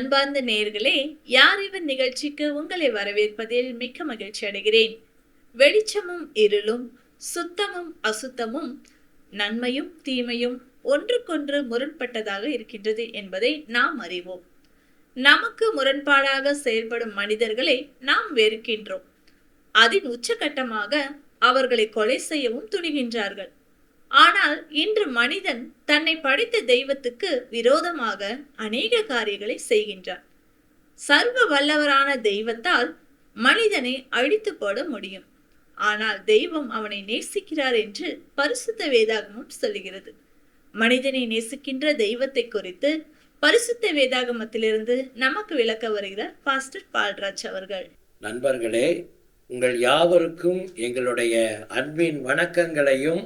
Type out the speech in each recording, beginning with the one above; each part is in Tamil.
அன்பார்ந்த நேயர்களே யார் இவன் நிகழ்ச்சிக்கு உங்களை வரவேற்பதில் மிக்க மகிழ்ச்சி அடைகிறேன். வெளிச்சமும் இருளும் சுத்தமும் அசுத்தமும் நன்மையும் தீமையும் ஒன்றுக்கொன்று முரண்பட்டதாக இருக்கின்றது என்பதை நாம் அறிவோம். நமக்கு முரண்பாடாக செயல்படும் மனிதர்களை நாம் வெறுக்கின்றோம். அதன் உச்சகட்டமாக அவர்களை கொலை செய்யவும் துணிகின்றார்கள். ஆனால் இன்று மனிதன் தன்னை படைத்த தெய்வத்துக்கு விரோதமாக அநேக காரியங்களை செய்கின்றான். சர்வ வல்லவரான தெய்வத்தால் மனிதனை அழித்து போட முடியும். ஆனால் தெய்வம் அவனை நேசிக்கிறார் என்று பரிசுத்த வேதாகமம் சொல்லுகிறது. மனிதனை நேசிக்கின்ற தெய்வத்தை குறித்து பரிசுத்த வேதாகமத்திலிருந்து நமக்கு விளக்க வருகிறார் பாஸ்டர் பால்ராஜ் அவர்கள். நண்பர்களே உங்கள் யாவருக்கும் எங்களுடைய அன்பின் வணக்கங்களையும்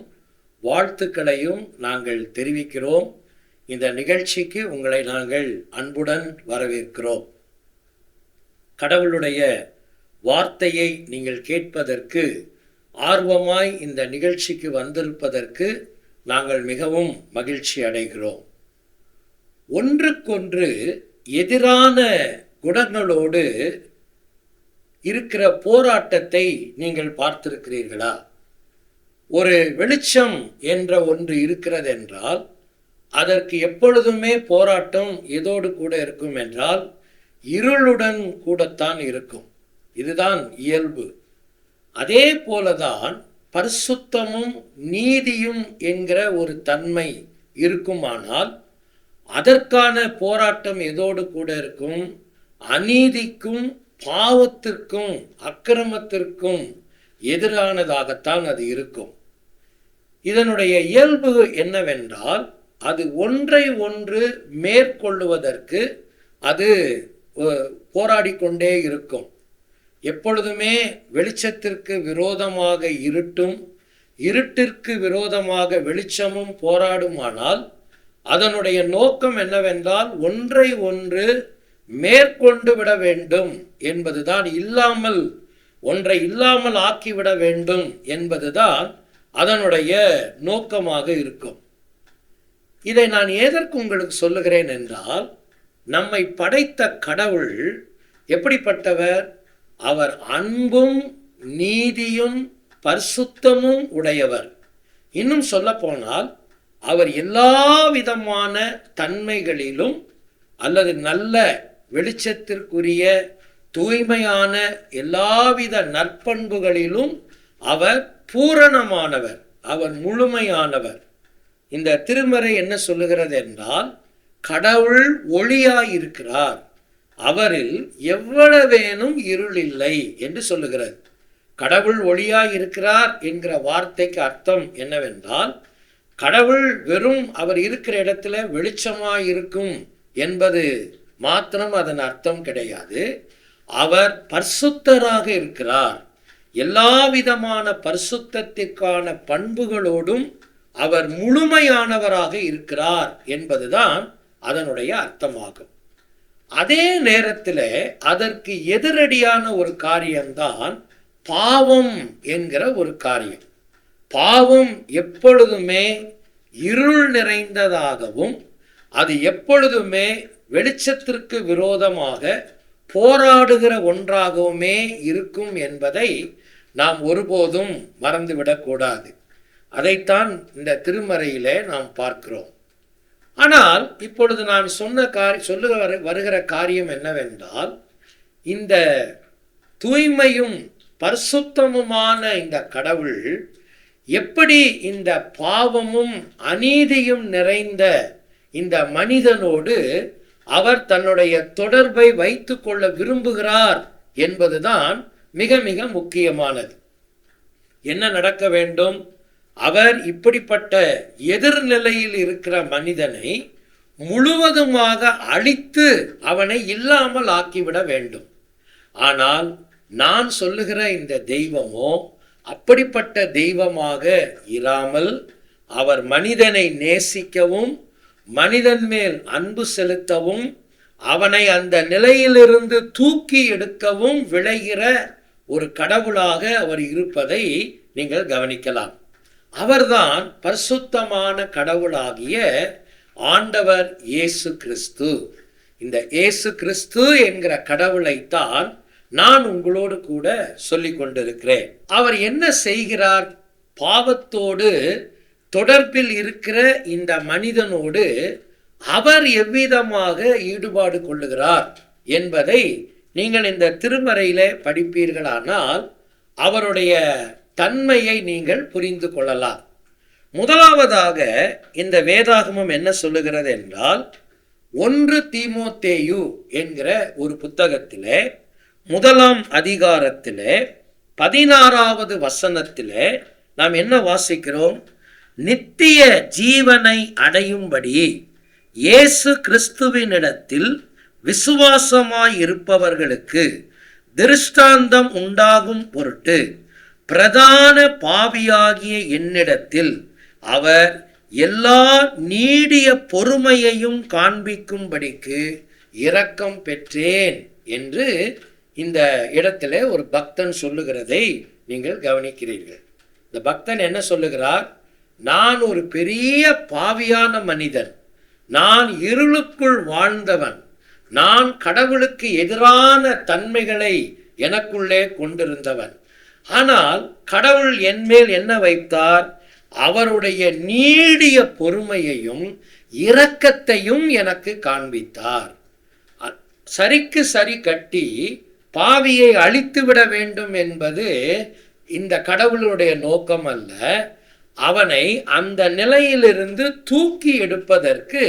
வாழ்த்துக்களையும் நாங்கள் தெரிவிக்கிறோம். இந்த நிகழ்ச்சிக்கு உங்களை நாங்கள் அன்புடன் வரவேற்கிறோம். கடவுளுடைய வார்த்தையை நீங்கள் கேட்பதற்கு ஆர்வமாய் இந்த நிகழ்ச்சிக்கு வந்திருப்பதற்கு நாங்கள் மிகவும் மகிழ்ச்சி அடைகிறோம். ஒன்றுக்கொன்று எதிரான குணங்களோடு இருக்கிற போராட்டத்தை நீங்கள் பார்த்திருக்கிறீர்களா? ஒரு வெளிச்சம் என்ற ஒன்று இருக்கிறது என்றால் அதற்கு எப்பொழுதுமே போராட்டம் எதோடு கூட இருக்கும் என்றால் இருளுடன் கூடத்தான் இருக்கும். இதுதான் இயல்பு. அதே போலதான் பரிசுத்தமும் நீதியும் என்கிற ஒரு தன்மை இருக்குமானால் அதற்கான போராட்டம் எதோடு கூட இருக்கும். அநீதிக்கும் பாவத்திற்கும் அக்கிரமத்திற்கும் எதிரானதாகத்தான் அது இருக்கும். இதனுடைய இயல்பு என்னவென்றால் அது ஒன்றை ஒன்று மேற்கொள்ளுவதற்கு அது போராடிக்கொண்டே இருக்கும். எப்பொழுதுமே வெளிச்சத்திற்கு விரோதமாக இருட்டும் இருட்டிற்கு விரோதமாக வெளிச்சமும் போராடுமானால் அதனுடைய நோக்கம் என்னவென்றால் ஒன்றை ஒன்று மேற்கொண்டு விட வேண்டும் என்பதுதான் இல்லாமல் ஒன்றை இல்லாமல் ஆக்கிவிட வேண்டும் என்பதுதான் அதனுடைய நோக்கமாக இருக்கும். இதை நான் எதற்கு உங்களுக்கு சொல்லுகிறேன் என்றால் நம்மை படைத்த கடவுள் எப்படிப்பட்டவர்? அவர் அன்பும் நீதியும் பரிசுத்தமும் உடையவர். இன்னும் சொல்ல போனால் அவர் எல்லா விதமான தன்மைகளிலும் அல்லது நல்ல வெளிச்சத்திற்குரிய தூய்மையான எல்லாவித நற்பண்புகளிலும் அவர் பூரணமானவர் அவர் முழுமையானவர். இந்த திருமறை என்ன சொல்லுகிறது என்றால் கடவுள் ஒளியாயிருக்கிறார் அவரில் எவ்வளவேனும் இருள் இல்லை என்று சொல்லுகிறது. கடவுள் ஒளியாயிருக்கிறார் என்கிற வார்த்தைக்கு அர்த்தம் என்னவென்றால் கடவுள் வெறும் அவர் இருக்கிற இடத்துல வெளிச்சமாயிருக்கும் என்பது மாத்திரம் அதன் அர்த்தம் கிடையாது. அவர் பரிசுத்தராக இருக்கிறார். எல்லா விதமான பரிசுத்தத்திற்கான பண்புகளோடும் அவர் முழுமையானவராக இருக்கிறார் என்பதுதான் அதனுடைய அர்த்தமாகும். அதே நேரத்தில் அதற்கு எதிரடியான ஒரு காரியம்தான் பாவம் என்கிற ஒரு காரியம். பாவம் எப்பொழுதுமே இருள் நிறைந்ததாகவும் அது எப்பொழுதுமே வெளிச்சத்திற்கு விரோதமாக போராடுகிற ஒன்றாகவுமே இருக்கும் என்பதை நாம் ஒருபோதும் மறந்துவிடக்கூடாது. அதைத்தான் இந்த திருமறையிலே நாம் பார்க்கிறோம். ஆனால் இப்பொழுது நான் சொன்ன காரி சொல்லுக வருகிற காரியம் என்னவென்றால் இந்த தூய்மையும் பரிசுத்தமுமான இந்த கடவுள் எப்படி இந்த பாவமும் அநீதியும் நிறைந்த இந்த மனிதனோடு அவர் தன்னுடைய தொடர்பை வைத்து கொள்ள விரும்புகிறார் என்பதுதான் மிக மிக முக்கியமானது. என்ன நடக்க வேண்டும்? அவர் இப்படிப்பட்ட எதிர்நிலையில் இருக்கிற மனிதனை முழுவதுமாக அழித்து அவனை இல்லாமல் ஆக்கிவிட வேண்டும். ஆனால் நான் சொல்லுகிற இந்த தெய்வமோ அப்படிப்பட்ட தெய்வமாக இராமல் அவர் மனிதனை நேசிக்கவும் மனிதன் மேல் அன்பு செலுத்தவும் அவனை அந்த நிலையிலிருந்து தூக்கி எடுக்கவும் விளைகிற ஒரு கடவுளாக அவர் இருப்பதை நீங்கள் கவனிக்கலாம். அவர்தான் பரிசுத்தமான கடவுளாகிய ஆண்டவர் இயேசு கிறிஸ்து. இந்த இயேசு கிறிஸ்து என்கிற கடவுளைத்தான் நான் உங்களோடு கூட சொல்லிக் கொண்டிருக்கிறேன் அவர் என்ன செய்கிறார்? பாவத்தோடு தொடர்பில் இருக்கிற இந்த மனிதனோடு அவர் எவ்விதமாக ஈடுபாடு கொள்ளுகிறார் என்பதை நீங்கள் இந்த திருமறையில் படிப்பீர்களானால் அவருடைய தன்மையை நீங்கள் புரிந்து கொள்ளலாம். முதலாவதாக இந்த வேதாகமம் என்ன சொல்லுகிறது என்றால் ஒன்று தீமோத்தேயு என்கிற ஒரு புத்தகத்திலே முதலாம் அதிகாரத்திலே பதினாறாவது வசனத்திலே நாம் என்ன வாசிக்கிறோம்? நித்திய ஜீவனை அடையும்படி இயேசு கிறிஸ்துவினிடத்தில் விசுவாசமாய் இருப்பவர்களுக்கு திருஷ்டாந்தம் உண்டாகும் பொருட்டு பிரதான பாவியாகிய என்னிடத்தில் அவர் எல்லா நீடிய பொறுமையையும் காண்பிக்கும்படிக்கு இரக்கம் பெற்றேன் என்று இந்த இடத்துல ஒரு பக்தன் சொல்லுகிறதை நீங்கள் கவனிக்கிறீர்கள். இந்த பக்தன் என்ன சொல்லுகிறார்? நான் ஒரு பெரிய பாவியான மனிதன். நான் இருளுக்குள் வாழ்ந்தவன். நான் கடவுளுக்கு எதிரான தன்மைகளை எனக்குள்ளே கொண்டிருந்தவன். ஆனால் கடவுள் என்மேல் என்ன வைத்தார்? அவருடைய நீடிய பொறுமையையும் இரக்கத்தையும் எனக்கு காண்பித்தார். சரிக்கு சரி கட்டி பாவியை அழித்து விட வேண்டும் என்பது இந்த கடவுளுடைய நோக்கம் அல்ல. அவனை அந்த நிலையிலிருந்து தூக்கி எடுப்பதற்கு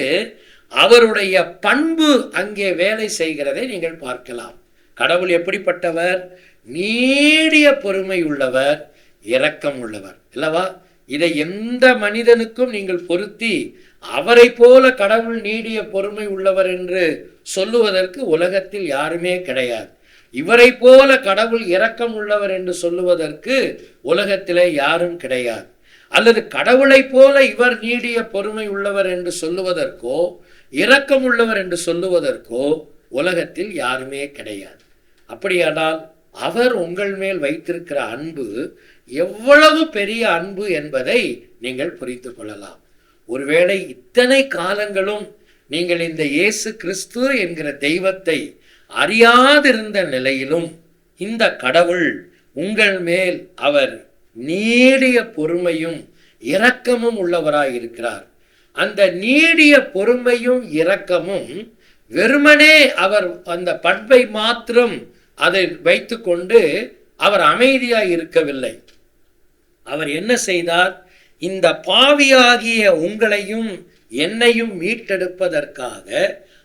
அவருடைய பண்பு அங்கே வேலை செய்கிறதை நீங்கள் பார்க்கலாம். கடவுள் எப்படிப்பட்டவர்? நீடிய பொறுமை உள்ளவர் இரக்கம் உள்ளவர். இல்லவா? இதை எந்த மனிதனுக்கும் நீங்கள் பொருத்தி அவரை போல கடவுள் நீடிய பொறுமை உள்ளவர் என்று சொல்லுவதற்கு உலகத்தில் யாருமே கிடையாது. இவரை போல கடவுள் இரக்கம் உள்ளவர் என்று சொல்லுவதற்கு உலகத்திலே யாரும் கிடையாது. அல்லது கடவுளைப் போல இவர் நீடிய பொறுமை உள்ளவர் என்று சொல்லுவதற்கோ இரக்கம் உள்ளவர் என்று சொல்லுவதற்கோ உலகத்தில் யாருமே கிடையாது. அப்படியானால் அவர் உங்கள் மேல் வைத்திருக்கிற அன்பு எவ்வளவு பெரிய அன்பு என்பதை நீங்கள் புரிந்து கொள்ளலாம். ஒருவேளை இத்தனை காலங்களும் நீங்கள் இந்த இயேசு கிறிஸ்து என்கிற தெய்வத்தை அறியாதிருந்த நிலையிலும் இந்த கடவுள் உங்கள் மேல் அவர் நீடிய பொறுமையும் இரக்கமும் உள்ளவராய் இருக்கிறார் அந்த நீடிய பொறுமையும் இரக்கமும் வெறுமனே அவர் அந்த பண்பை மாத்திரம் அதை வைத்துக்கொண்டு அவர் அமைதியாய் இருக்கவில்லை. அவர் என்ன செய்தார்? இந்த பாவியாகிய உங்களையும் என்னையும் மீட்டெடுப்பதற்காக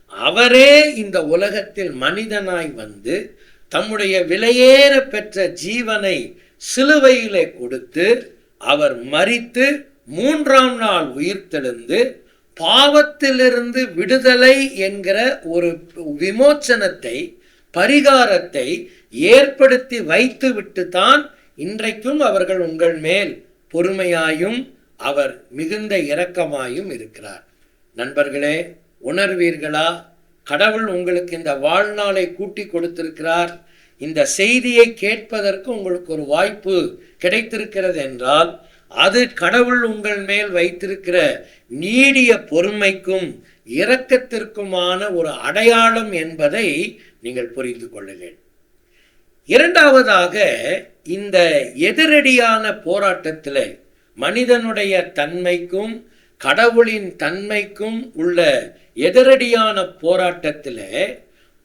அவரே இந்த உலகத்தில் மனிதனாய் வந்து தம்முடைய விலையேற பெற்ற ஜீவனை சிலுவையிலே கொடுத்து அவர் மறித்து மூன்றாம் நாள் உயிர்த்தெழுந்து பாவத்திலிருந்து விடுதலை என்கிற ஒரு விமோச்சனத்தை பரிகாரத்தை ஏற்படுத்தி வைத்து விட்டுத்தான் இன்றைக்கும் அவர்கள் உங்கள் மேல் பொறுமையாயும் அவர் மிகுந்த இரக்கமாயும் இருக்கிறார். நண்பர்களே உணர்வீர்களா? கடவுள் உங்களுக்கு இந்த வாழ்நாளை கூட்டி கொடுத்திருக்கிறார். இந்த செய்தியை கேட்பதற்கு உங்களுக்கு ஒரு வாய்ப்பு கிடைத்திருக்கிறது என்றால் அது கடவுள் உங்கள் மேல் வைத்திருக்கிற நீடிய பொறுமைக்கும் இரக்கத்திற்குமான ஒரு அடையாளம் என்பதை நீங்கள் புரிந்து கொள்ளுங்கள். இரண்டாவதாக இந்த எதிரடியான போராட்டத்தில் மனிதனுடைய தன்மைக்கும் கடவுளின் தன்மைக்கும் உள்ள எதிரடியான போராட்டத்தில்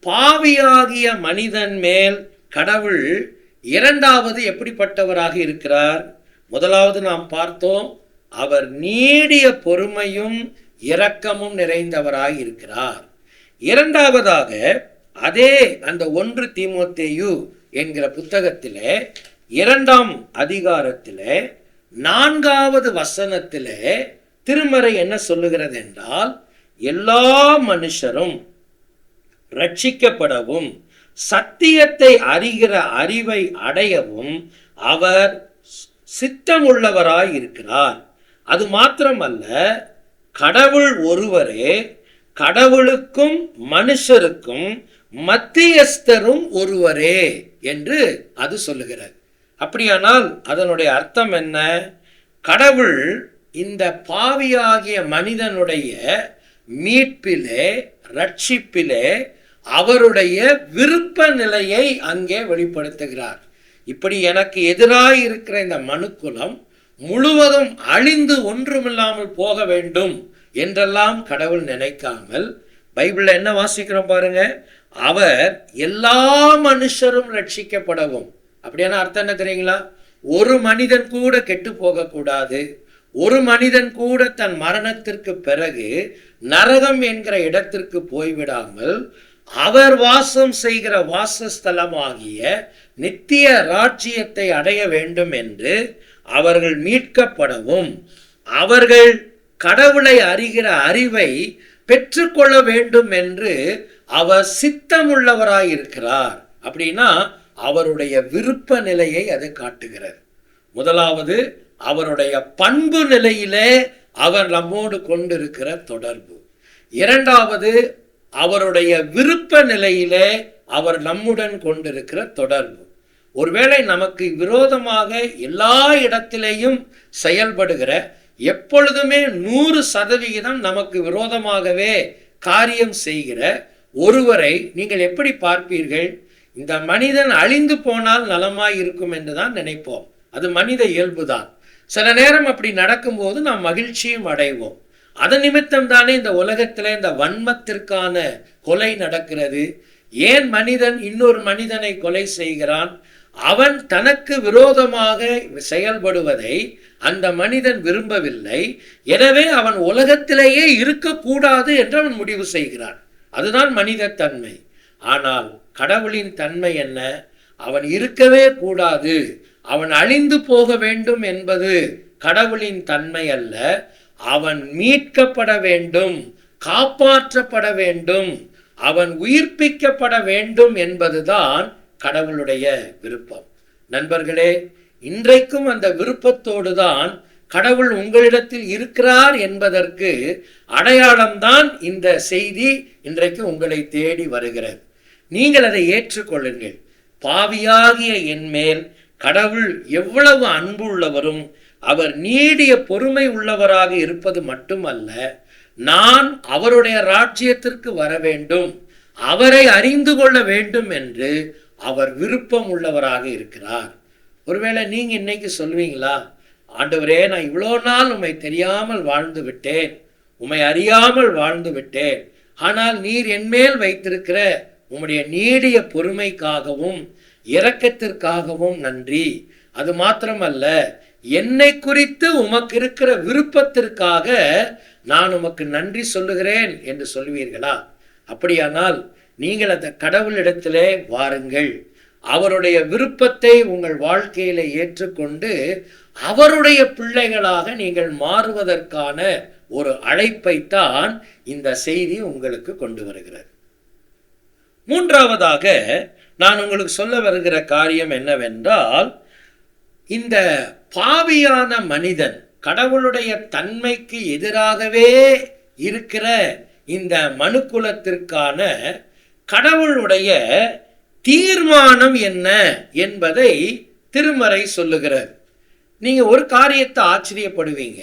பாவியாகிய மனிதன் மேல் கடவுள் இரண்டாவது எப்படிப்பட்டவராக இருக்கிறார்? முதலாவது நாம் பார்த்தோம் அவர் நீடிய பொறுமையும் இரக்கமும் நிறைந்தவராக இருக்கிறார். இரண்டாவதாக அதே அந்த ஒன்று தீமோத்தேயு என்கிற புத்தகத்தில் இரண்டாம் அதிகாரத்தில் நான்காவது வசனத்தில் திருமறை என்ன சொல்லுகிறது என்றால் எல்லா மனுஷரும் ரட்சிக்கப்படவும் சத்தியத்தை அறிகிற அறிவை அடையவும் அவர் சித்தமுள்ளவராய் இருக்கிறார் அது மாத்திரமல்ல கடவுள் ஒருவரே கடவுளுக்கும் மனுஷருக்கும் மத்தியஸ்தரும் ஒருவரே என்று அது சொல்லுகிறது. அப்படியானால் அதனுடைய அர்த்தம் என்ன? கடவுள் இந்த பாவியாகிய மனிதனுடைய மீட்பிலே ரட்சிப்பிலே அவருடைய விருப்ப நிலையை அங்கே வெளிப்படுத்துகிறார். இப்படி எனக்கு எதிராக இருக்கிற இந்த மனுக்குலம் முழுவதும் அழிந்து ஒன்றுமில்லாமல் போக வேண்டும் என்றெல்லாம் கடவுள் நினைக்காமல் பைபிளில் என்ன வாசிக்கிறோம் பாருங்க? அவர் எல்லா மனுஷரும் ரட்சிக்கப்படவும். அப்படியான அர்த்தம் என்ன தெரியுங்களா? ஒரு மனிதன் கூட கெட்டு போகக்கூடாது. ஒரு மனிதன் கூட தன் மரணத்திற்கு பிறகு நரகம் என்கிற இடத்திற்கு போய்விடாமல் அவர் வாசம் செய்கிற வாசஸ்தலமாகிய நித்திய ராஜ்யத்தை அடைய வேண்டும் என்று அவர்கள் மீட்கப்படவும் அவர்கள் கடவுளை அறிகிற அறிவை பெற்றுக்கொள்ள வேண்டும் என்று அவர் சித்தமுள்ளவராயிருக்கிறார். அப்படின்னா அவருடைய விருப்ப நிலையை அது காட்டுகிறது. முதலாவது அவருடைய பண்பு நிலையிலே அவர் நம்மோடு கொண்டிருக்கிற தொடர்பு. இரண்டாவது அவருடைய விருப்ப நிலையிலே அவர் நம்முடன் கொண்டிருக்கிற தொடர்பு. ஒருவேளை நமக்கு விரோதமாக எல்லா இடத்திலேயும் செயல்படுகிற எப்பொழுதுமே நூறு சதவிகிதம் நமக்கு விரோதமாகவே காரியம் செய்கிற ஒருவரை நீங்கள் எப்படி பார்ப்பீர்கள்? இந்த மனிதன் அழிந்து போனால் நலமாய் இருக்கும் என்று தான் நினைப்போம். அது மனித இயல்புதான். சில நேரம் அப்படி நடக்கும்போது நாம் மகிழ்ச்சியும் அடைவோம். அதன் நிமித்தம் தானே இந்த உலகத்தில் இந்த வன்மத்திற்கான கொலை நடக்கிறது. ஏன் மனிதன் இன்னொரு மனிதனை கொலை செய்கிறான்? அவன் தனக்கு விரோதமாக செயல்படுவதை அந்த மனிதன் விரும்பவில்லை. எனவே அவன் உலகத்திலேயே இருக்கக்கூடாது என்று அவன் முடிவு செய்கிறான். அதுதான் மனித தன்மை ஆனால் கடவுளின் தன்மை என்ன? அவன் இருக்கவே கூடாது. அவன் அழிந்து போக வேண்டும் என்பது கடவுளின் தன்மை அல்ல. அவன் மீட்கப்பட வேண்டும் காப்பாற்றப்பட வேண்டும் அவன் உயிர்ப்பிக்கப்பட வேண்டும் என்பதுதான் கடவுளுடைய விருப்பம். நண்பர்களே இன்றைக்கும் அந்த விருப்பத்தோடு தான் கடவுள் உங்களிடத்தில் இருக்கிறார் என்பதற்கு அடையாளம்தான் இந்த செய்தி இன்றைக்கு உங்களை தேடி வருகிறது. நீங்கள் அதை ஏற்றுக்கொள்ளுங்கள். பாவியாகிய என் மேல் கடவுள் எவ்வளவு அன்பு உள்ளவரும் அவர் நீடிய பொறுமை உள்ளவராக இருப்பது மட்டுமல்ல நான் அவருடைய ராஜ்யத்திற்கு வர வேண்டும் அவரை அறிந்து கொள்ள வேண்டும் என்று அவர் விருப்பம் உள்ளவராக இருக்கிறார். ஒருவேளை நீங்க இன்னைக்கு சொல்வீங்களா ஆண்டவரே நான் இவ்வளோ நாள் உம்மை தெரியாமல் வாழ்ந்து விட்டேன் உம்மை அறியாமல் வாழ்ந்து விட்டேன் ஆனால் நீர் என்மேல் வைத்திருக்கிற உம்முடைய நீடிய பொறுமைக்காகவும் இரக்கத்திற்காகவும் நன்றி. அது மாத்திரமல்ல என்னை குறித்து உமக்கு இருக்கிற விருப்பத்திற்காக நான் உமக்கு நன்றி சொல்லுகிறேன் என்று சொல்வீர்களா அப்படியானால் நீங்கள் அந்த கடவுளிடத்திலே வாருங்கள். அவருடைய விருப்பத்தை உங்கள் வாழ்க்கையில ஏற்றுக்கொண்டு அவருடைய பிள்ளைகளாக நீங்கள் மாறுவதற்கான ஒரு அழைப்பைத்தான் இந்த செய்தி உங்களுக்கு கொண்டு வருகிறது. மூன்றாவதாக நான் உங்களுக்கு சொல்ல வருகிற காரியம் என்னவென்றால் இந்த பாவியான மனிதன் கடவுளுடைய தன்மைக்கு எதிராகவே இருக்கிற இந்த மனுக்குலத்திற்கான கடவுளுடைய தீர்மானம் என்ன என்பதை திருமறை சொல்லுகிறது நீங்க ஒரு காரியத்தை ஆச்சரியப்படுவீங்க.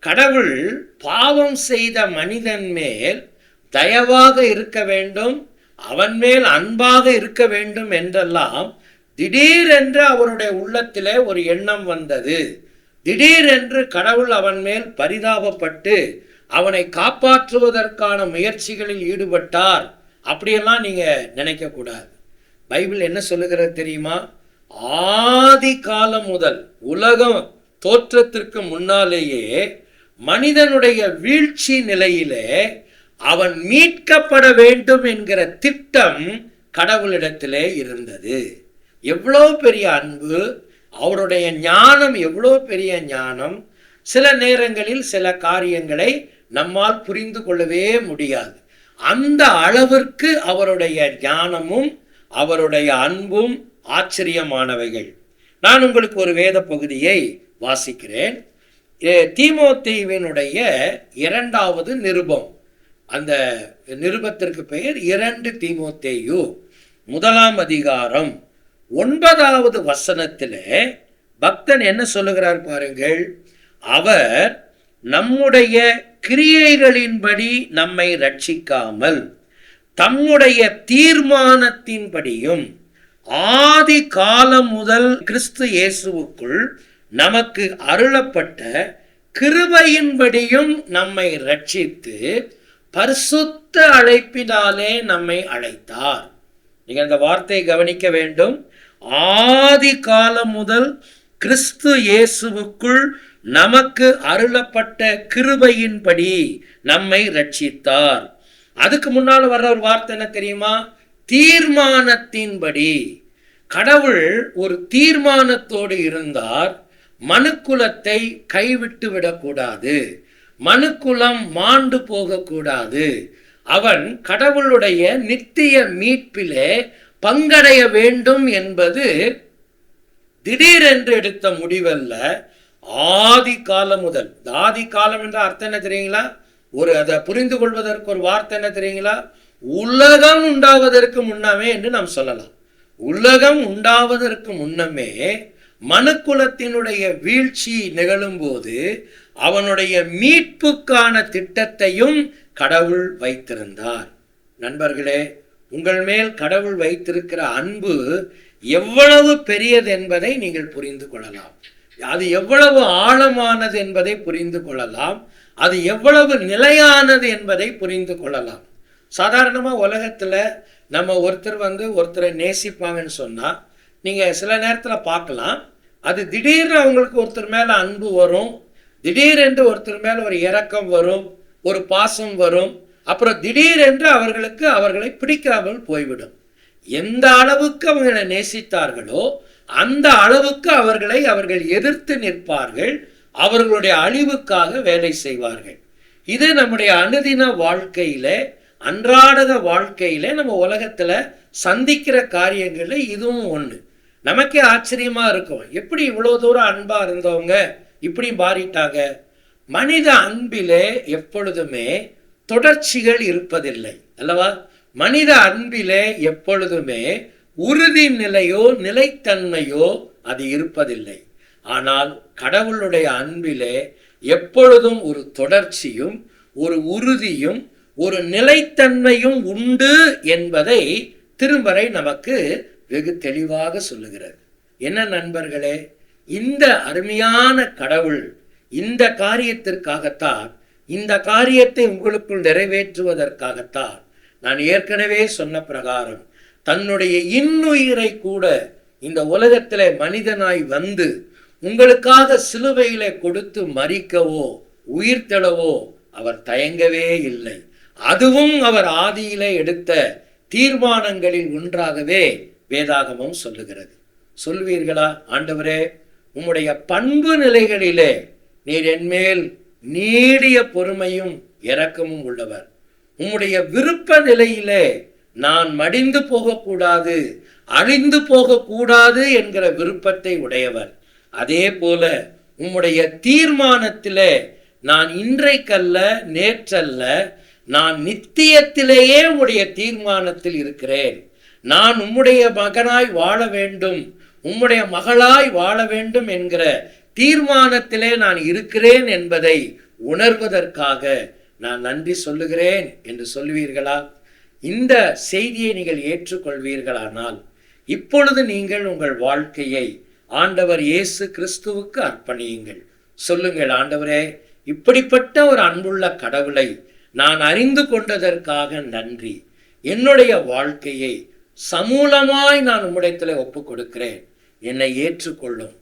கடவுள் பாவம் செய்த மனிதன் மேல் தயவாக இருக்க வேண்டும் அவன் மேல் அன்பாக இருக்க வேண்டும் என்றெல்லாம் திடீரென்று அவருடைய உள்ளத்திலே ஒரு எண்ணம் வந்தது. திடீரென்று கடவுள் அவன் மேல் பரிதாபப்பட்டு அவனை காப்பாற்றுவதற்கான முயற்சிகளில் ஈடுபட்டார். அப்படியெல்லாம் நீங்க நினைக்க கூடாது. பைபிள் என்ன சொல்லுகிறது தெரியுமா? ஆதி காலம் முதல் உலகம் தோற்றத்திற்கு முன்னாலேயே மனிதனுடைய வீழ்ச்சி நிலையிலே அவன் மீட்கப்பட வேண்டும் என்கிற திட்டம் கடவுளிடத்திலே இருந்தது. எவ்வளோ பெரிய அன்பு அவருடைய ஞானம் எவ்வளோ பெரிய ஞானம் சில நேரங்களில் சில காரியங்களை நம்மால் புரிந்து கொள்ளவே முடியாது. அந்த அளவிற்கு அவருடைய ஞானமும் அவருடைய அன்பும் ஆச்சரியமானவைகள். நான் உங்களுக்கு ஒரு வேத பகுதியை வாசிக்கிறேன். தீமோத்தீவினுடைய தீமோத்தேயுவினுடைய இரண்டாவது நிருபம். அந்த நிருபத்திற்கு பெயர் இரண்டு தீமோத்தேயு. முதலாம் அதிகாரம் ஒன்பதாவது வசனத்திலே பக்தன் என்ன சொல்லுகிறார் பாருங்கள் அவர் நம்முடைய கிரியைகளின்படி நம்மை ரட்சிக்காமல் தம்முடைய தீர்மானத்தின்படியும் ஆதி காலம் முதல் கிறிஸ்து இயேசுவுக்குள் நமக்கு அருளப்பட்ட கிருபையின்படியும் நம்மை ரட்சித்து பரிசுத்த அழைப்பினாலே நம்மை அழைத்தார். நீங்கள் அந்த வார்த்தையை கவனிக்க வேண்டும். ஆதி காலம் முதல் கிறிஸ்து இயேசுவுக்குள் நமக்கு அருளப்பட்ட கிருபையின்படி நம்மை ரட்சித்தார் அதுக்கு முன்னால் வர்ற ஒரு வார்த்தை என்ன தெரியுமா? தீர்மானத்தின்படி. கடவுள் ஒரு தீர்மானத்தோடு இருந்தார் மனுக்குலத்தை கைவிட்டு விடக்கூடாது மனுக்குலம் மாண்டு போகக்கூடாது. அவன் கடவுளுடைய நித்திய மீட்பிலே பங்கடைய வேண்டும் என்பது திடீரென்று எடுத்த முடிவல்ல. ஆதி காலம் முதல். ஆதி காலம் என்ற அர்த்தம் என்ன தெரியுங்களா? ஒரு அதை புரிந்து கொள்வதற்கு ஒரு வார்த்தை என்ன தெரியுங்களா? உலகம் உண்டாவதற்கு முன்னமே என்று நாம் சொல்லலாம். உலகம் உண்டாவதற்கு முன்னமே மனுக்குலத்தினுடைய வீழ்ச்சி நிகழும்போது அவனுடைய மீட்புக்கான திட்டத்தையும் கடவுள் வைத்திருந்தார். நண்பர்களே உங்கள் மேல் கடவுள் வைத்திருக்கிற அன்பு எவ்வளவு பெரியது என்பதை நீங்கள் புரிந்து கொள்ளலாம். அது எவ்வளவு ஆழமானது என்பதை புரிந்து கொள்ளலாம். அது எவ்வளவு நிலையானது என்பதை புரிந்து கொள்ளலாம். சாதாரணமாக உலகத்தில் நம்ம ஒருத்தர் வந்து ஒருத்தரை நேசிப்பாங்கன்னு சொன்னால் நீங்கள் சில நேரத்தில் பார்க்கலாம். அது திடீர்னு அவங்களுக்கு ஒருத்தர் மேலே அன்பு வரும். திடீரென்று ஒருத்தர் மேலே ஒரு இறக்கம் வரும். ஒரு பாசம் வரும். அப்புறம் திடீரென்று அவர்களுக்கு அவர்களை பிடிக்காமல் போய்விடும். எந்த அளவுக்கு அவர்களை நேசித்தார்களோ அந்த அளவுக்கு அவர்களை அவர்கள் எதிர்த்து நிற்பார்கள் அவர்களுடைய அழிவுக்காக வேலை செய்வார்கள். இது நம்முடைய அனுதின வாழ்க்கையில அன்றாடக வாழ்க்கையில நம்ம உலகத்துல சந்திக்கிற காரியங்கள்ல இதுவும் ஒண்ணு. நமக்கே ஆச்சரியமா இருக்கும். எப்படி இவ்வளவு தூரம் அன்பா இருந்தவங்க இப்படி மாறிட்டாங்க? மனித அன்பிலே எப்பொழுதுமே தொடர்ச்சிகள் இருப்பதில்லை அல்லவா? மனித அன்பிலே எப்பொழுதுமே உறுதி நிலையோ நிலைத்தன்மையோ அது இருப்பதில்லை. ஆனால் கடவுளுடைய அன்பிலே எப்பொழுதும் ஒரு தொடர்ச்சியும் ஒரு உறுதியும் ஒரு நிலைத்தன்மையும் உண்டு என்பதை திருமறை நமக்கு வெகு தெளிவாக சொல்லுகிறது. என்ன நண்பர்களே? இந்த அருமையான கடவுள் இந்த காரியத்திற்காகத்தான் இந்த காரியத்தை உங்களுக்குள் நிறைவேற்றுவதற்காகத்தான் நான் ஏற்கனவே சொன்ன பிரகாரம் தன்னுடைய இன்னுயிரை கூட இந்த உலகத்தில் மனிதனாய் வந்து உங்களுக்காக சிலுவையில கொடுத்து மறிக்கவோ உயிர்த்தெழவோ அவர் தயங்கவே இல்லை. அதுவும் அவர் ஆதியிலே எடுத்த தீர்மானங்களில் ஒன்றாகவே வேதாகமம் சொல்லுகிறது. சொல்வீர்களா? ஆண்டவரே உம்முடைய பண்பு நிலைகளிலே நீர் என்மேல் நீடிய பொறுமையும் இரக்கமும் உள்ளவர். உம்முடைய விருப்ப நிலையிலே நான் மடிந்து போகக்கூடாது அழிந்து போகக்கூடாது என்கிற விருப்பத்தை உடையவர். அதே போல உம்முடைய தீர்மானத்திலே நான் இன்றைக்கல்ல நேற்றல்ல நான் நித்தியத்திலேயே உம்முடைய தீர்மானத்தில் இருக்கிறேன். நான் உம்முடைய மகனாய் வாழ வேண்டும் உம்முடைய மகளாய் வாழ வேண்டும் என்கிற தீர்மானத்திலே நான் இருக்கிறேன் என்பதை உணர்வதற்காக நான் நன்றி சொல்லுகிறேன் என்று சொல்லுவீர்களா? இந்த செய்தியை நீங்கள் ஏற்றுக்கொள்வீர்களானால் இப்பொழுது நீங்கள் உங்கள் வாழ்க்கையை ஆண்டவர் இயேசு கிறிஸ்துவுக்கு அர்ப்பணியுங்கள். சொல்லுங்கள் ஆண்டவரே இப்படிப்பட்ட ஒரு அன்புள்ள கடவுளை நான் அறிந்து கொண்டதற்காக நன்றி. என்னுடைய வாழ்க்கையை சமூலமாய் நான் உம்மிடத்தில் ஒப்புக் கொடுக்கிறேன் என்னை ஏற்றுக்கொள்ளும்.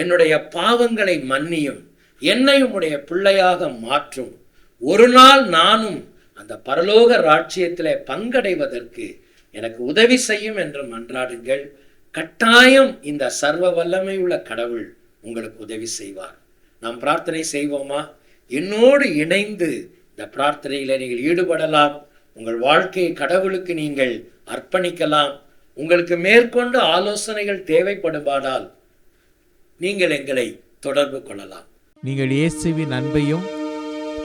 என்னுடைய பாவங்களை மன்னியும். என்னை உம்முடைய பிள்ளையாக மாற்றும். ஒரு நாள் நானும் அந்த பரலோக ராட்சியத்தில் பங்கடைவதற்கு எனக்கு உதவி செய்யும் என்று மன்றாடுங்கள். கட்டாயம் இந்த சர்வ வல்லமை உள்ள கடவுள் உங்களுக்கு உதவி செய்வார். நாம் பிரார்த்தனை செய்வோமா? என்னோடு இணைந்து இந்த பிரார்த்தனையில் நீங்கள் ஈடுபடலாம். உங்கள் வாழ்க்கையை கடவுளுக்கு நீங்கள் அர்ப்பணிக்கலாம். உங்களுக்கு மேற்கொண்டு ஆலோசனைகள் தேவைப்படுமானால் நீங்கள் எங்களை தொடர்பு கொள்ளலாம். நீங்கள் இயேசுவின் அன்பையும்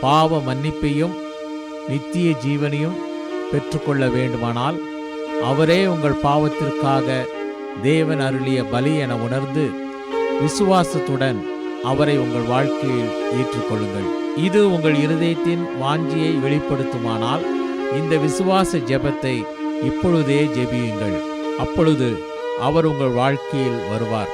பாவ மன்னிப்பையும் நித்திய ஜீவனையும் பெற்றுக்கொள்ள வேண்டுமானால் அவரே உங்கள் பாவத்திற்காக தேவன் அருளிய பலி என உணர்ந்து விசுவாசத்துடன் அவரை உங்கள் வாழ்க்கையில் ஏற்றுக்கொள்ளுங்கள். இது உங்கள் இருதயத்தின் வாஞ்சியை வெளிப்படுத்துமானால் இந்த விசுவாச ஜெபத்தை இப்பொழுதே ஜெபியுங்கள். அப்பொழுது அவர் உங்கள் வாழ்க்கையில் வருவார்.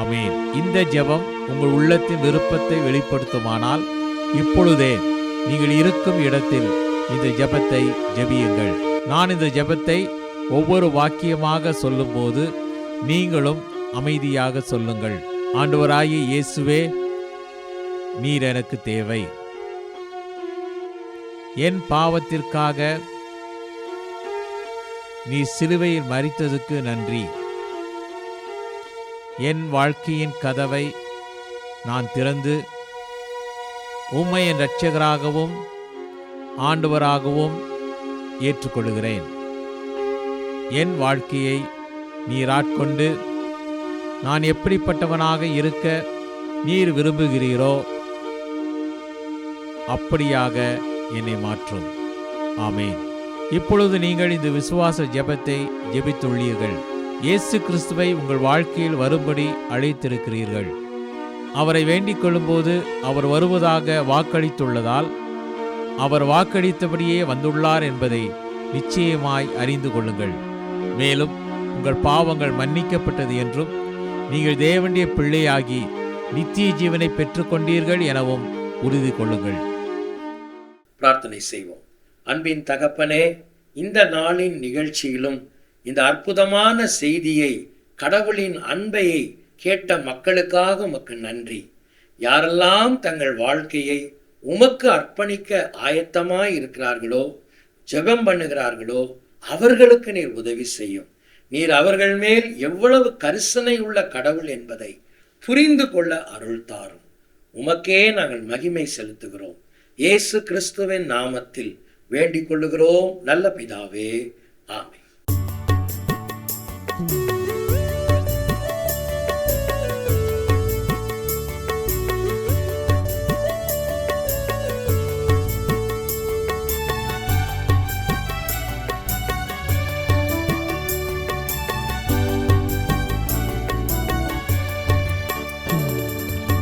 ஆமீன். இந்த ஜெபம் உங்கள் உள்ளத்தின் விருப்பத்தை வெளிப்படுத்துமானால் இப்பொழுதே நீங்கள் இருக்கும் இடத்தில் இந்த ஜெபத்தை ஜெபியுங்கள். நான் இந்த ஜெபத்தை ஒவ்வொரு வாக்கியமாக சொல்லும்போது நீங்களும் அமைதியாக சொல்லுங்கள். ஆண்டவராகிய இயேசுவே நீர் எனக்கு தேவை. என் பாவத்திற்காக நீ சிலுவையில் மறித்ததுக்கு நன்றி. என் வாழ்க்கையின் கதவை நான் திறந்து உம்மை என் இரட்சகராகவும் ஆண்டவராகவும் ஏற்றுக்கொள்கிறேன் என் வாழ்க்கையை நீராட்கொண்டு நான் எப்படிப்பட்டவனாக இருக்க நீர் விரும்புகிறீரோ அப்படியாக என்னை மாற்றும். ஆமேன். இப்பொழுது நீங்கள் இந்த விசுவாச ஜெபத்தை ஜெபித்துள்ளீர்கள். இயேசு கிறிஸ்துவை உங்கள் வாழ்க்கையில் வரும்படி அழைத்திருக்கிறீர்கள். அவரை வேண்டிக் கொள்ளும்போது அவர் வருவதாக வாக்களித்துள்ளதால் அவர் வாக்களித்தபடியே வந்துள்ளார் என்பதை நிச்சயமாய் அறிந்து கொள்ளுங்கள். மேலும் உங்கள் பாவங்கள் மன்னிக்கப்பட்டது என்றும் நீங்கள் தேவனுடைய பிள்ளையாகி நித்திய ஜீவனை பெற்றுக்கொண்டீர்கள் எனவும் உறுதி கொள்ளுங்கள். பிரார்த்தனை செய்வோம். அன்பின் தகப்பனே இந்த நாளின் நிகழ்ச்சியிலும் இந்த அற்புதமான செய்தியை கடவுளின் அன்பையை கேட்ட மக்களுக்காக உமக்கு நன்றி. யாரெல்லாம் தங்கள் வாழ்க்கையை உமக்கு அர்ப்பணிக்க ஆயத்தமாய் இருக்கிறார்களோ ஜெபம் பண்ணுகிறார்களோ அவர்களுக்கு நீர் உதவி செய்யும். நீர் அவர்கள் மேல் எவ்வளவு கரிசனை உள்ள கடவுள் என்பதை புரிந்து கொள்ள அருள் தாரும். உமக்கே நாங்கள் மகிமை செலுத்துகிறோம். இயேசு கிறிஸ்துவின் நாமத்தில் வேண்டிக் கொள்ளுகிறோம். நல்ல பிதாவே ஆமை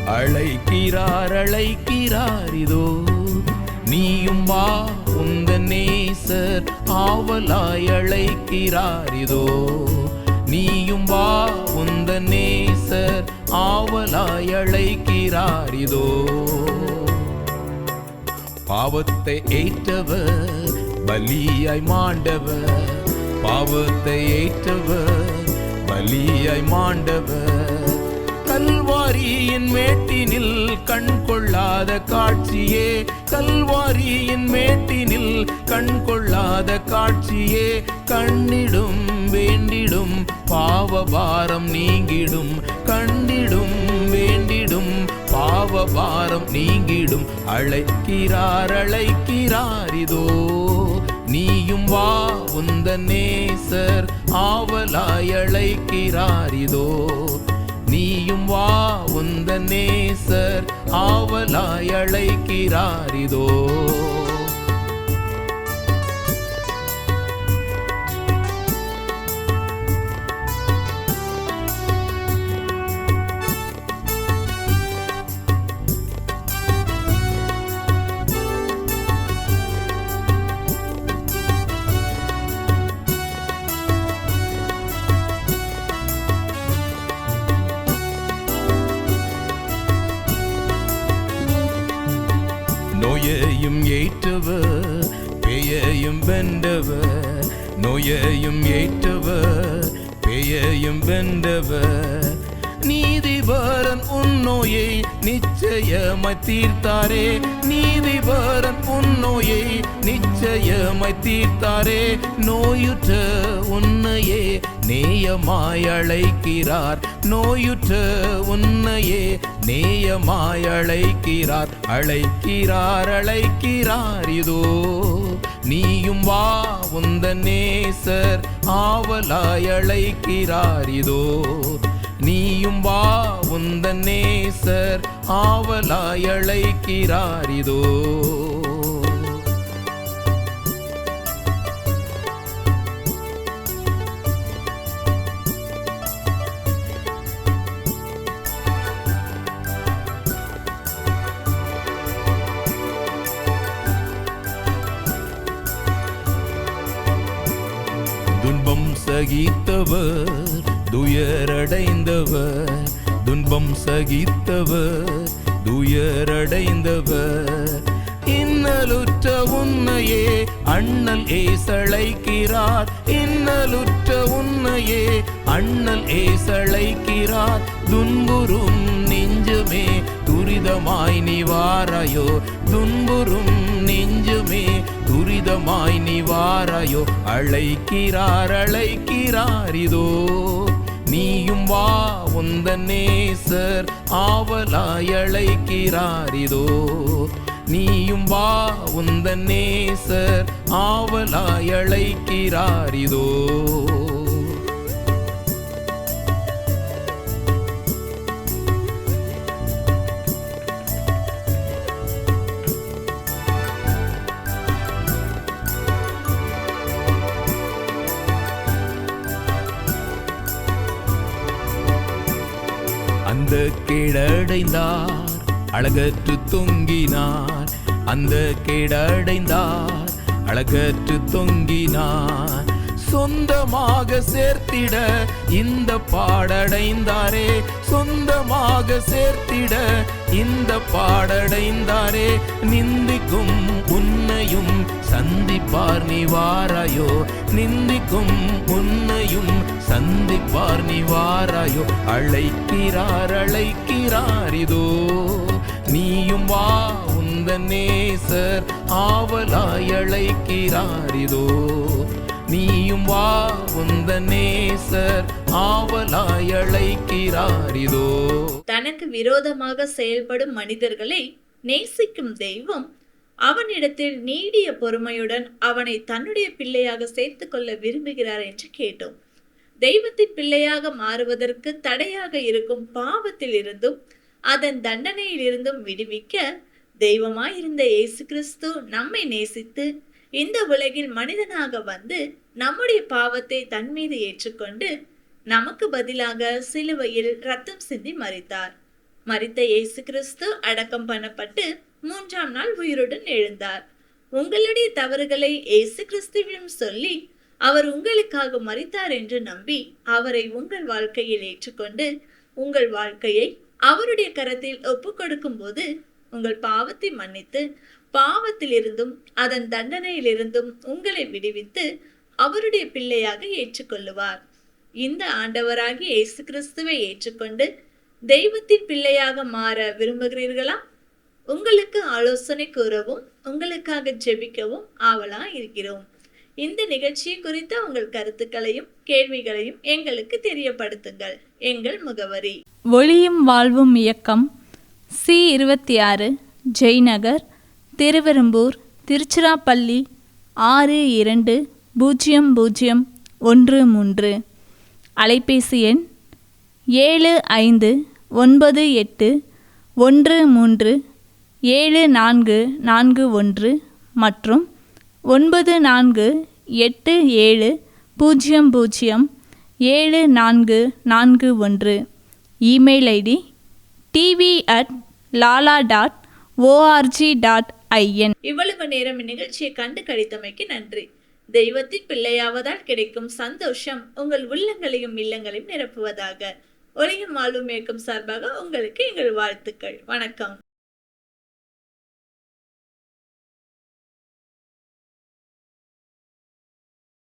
அழைக்கிறார் அழைக்கிறார் இதோ. நீயும் வா உந்த நேசர் ஆவலாய் அழைக்கிறார் இதோ. நீயும் வா உந்த நேசர் ஆவலாய் அழைக்கிறார் இதோ. பாவத்தை ஏற்றவர் பலியாய் மாண்டவர். பாவத்தை ஏற்றவர் பலியாய் மாண்டவர். கல்வாரியின் மேட்டினில் கண் கொள்ளாத காட்சியே. கல்வாரியின் மேட்டினில் கண் கொள்ளாத காட்சியே. கண்ணிடும் வேண்டிடும் பாவபாரம் நீங்கிடும். கண்டிடும் வேண்டிடும் பாவபாரம் நீங்கிடும். அழைக்கிறார் அழைக்கிறார் இதோ. நீயும் வா உந்த நேசர் ஆவலாய் அழைக்கிறார் இதோ. நீயும் வா உந்த நேசர் ஆவலாய் அழைக்கிறார் நிச்சயமாய் தீர்த்தாரே நீதிபரன் உன்னோயை நிச்சயமாய் தீர்த்தாரே நோயுற்ற உன்னையே நேயமாய் அழைக்கிறார். நோயுற்ற உன்னையே நேயமாய் அழைக்கிறார். அழைக்கிறார் அழைக்கிறார் இதோ நீயும் வா உந்த நேசர் ஆவலாய் அழைக்கிறார் இதோ நீயும் வா உந்த நேசர் ஆவலாயழைக்கிறார் இதோ. துன்பம் சகித்தவர் துயரடைந்தவர் துன்பம் சகித்தவர் துயரடைந்தவர். இன்னலுற்ற உன்னையே அண்ணல் ஏசழைக்கிறார் இன்னலுற்ற உன்னையே அண்ணல் ஏசழைக்கிறார். துன்புறும் நெஞ்சுமே துரிதமாய் நிவாராயோ துன்புறும் நெஞ்சுமே துரிதமாய் நிவாராயோ. அழைக்கிறார் அழைக்கிறார் இதோ நீயும் வா உந்த நேசர் ஆவலாய் இதோ. நீயும் வா உந்த நேசர் ஆவலாய் அந்த கீழடைந்தார் அழகற்று தொங்கினார். அந்த கீழடைந்தார் அழகற்று தொங்கினார். சொந்தமாக சேர்த்திட இந்த பாடடைந்தாரே. சொந்தமாக சேர்த்திட இந்த பாடடைந்தாரே. நிந்திக்கும் உன்னையும் சந்திப்பார் நிவாராயோ நிந்திக்கும் உன்னையும் சந்திப்பார் நிவாராயோ அழைக்கிறார் அழைக்கிறார் இதோ. நீயும் வா உந்த நேசர் ஆவலாய் அழைக்கிறார் இதோ. நீயும் வா உந்த நேசர் ஆவலாய் இதோ. தனக்கு விரோதமாக செயல்படும் மனிதர்களை நேசிக்கும் தெய்வம் அவனிடத்தில் நீடிய பொறுமையுடன் அவனை தன்னுடைய பிள்ளையாக சேர்த்துக் கொள்ள விரும்புகிறார் என்று கேட்டோம். தெய்வத்தின் பிள்ளையாக மாறுவதற்கு தடையாக இருக்கும் பாவத்தில் இருந்தும் அதன் தண்டனையில் இருந்தும் விடுவிக்க தெய்வமாயிருந்த இயேசு கிறிஸ்து நம்மை நேசித்து இந்த உலகில் மனிதனாக வந்து நம்முடைய பாவத்தை தன் மீது ஏற்றுக்கொண்டு நமக்கு பதிலாக சிலுவையில் ரத்தம் சிந்தி மறித்தார் மறித்த இயேசு கிறிஸ்து அடக்கம் பண்ணப்பட்டு மூன்றாம் நாள் உயிருடன் எழுந்தார். உங்களுடைய தவறுகளை இயேசு கிறிஸ்துவிடம் சொல்லி அவர் உங்களுக்காக மறித்தார் என்று நம்பி அவரை உங்கள் வாழ்க்கையில் ஏற்றுக்கொண்டு உங்கள் வாழ்க்கையை அவருடைய கரத்தில் ஒப்புக் கொடுக்கும் போது உங்கள் பாவத்தை மன்னித்து பாவத்திலிருந்தும் அதன் தண்டனையிலிருந்தும் உங்களை விடுவித்து அவருடைய பிள்ளையாக ஏற்றுக்கொள்ளுவார். இந்த ஆண்டவராகிய இயேசு கிறிஸ்துவை ஏற்றுக்கொண்டு தெய்வத்தின் பிள்ளையாக மாற விரும்புகிறீர்களா? உங்களுக்கு ஆலோசனை கூறவும் உங்களுக்காக ஜெபிக்கவும் ஆவலா இருக்கிறோம். இந்த நிகழ்ச்சியை குறித்த உங்கள் கருத்துக்களையும் கேள்விகளையும் எங்களுக்கு தெரியப்படுத்துங்கள். எங்கள் முகவரி. ஒளியும் வாழ்வும் இயக்கம் சி இருபத்தி ஆறு ஜெய்நகர் திருவெரும்பூர் திருச்சிராப்பள்ளி ஆறு இரண்டு பூஜ்ஜியம் பூஜ்ஜியம் ஒன்று மூன்று. அலைபேசி எண் ஏழு ஐந்து ஒன்பது எட்டு ஒன்று மூன்று ஏழு நான்கு நான்கு ஒன்று மற்றும் ஒன்பது நான்கு எட்டு ஏழு பூஜ்ஜியம் பூஜ்ஜியம் ஏழு நான்கு நான்கு ஒன்று. Email ID TV at Lala dot ORG dot IN. இவ்வளவு நேரம் இந்நிகழ்ச்சியை கண்டு கழித்தமைக்கு நன்றி. தெய்வத்தின் பிள்ளையாவதால் கிடைக்கும் சந்தோஷம் உங்கள் உள்ளங்களையும் இல்லங்களையும் நிரப்புவதாக. ஒளியும் வாழ்வும் இயக்கம் சார்பாக உங்களுக்கு எங்கள் வாழ்த்துக்கள். வணக்கம்.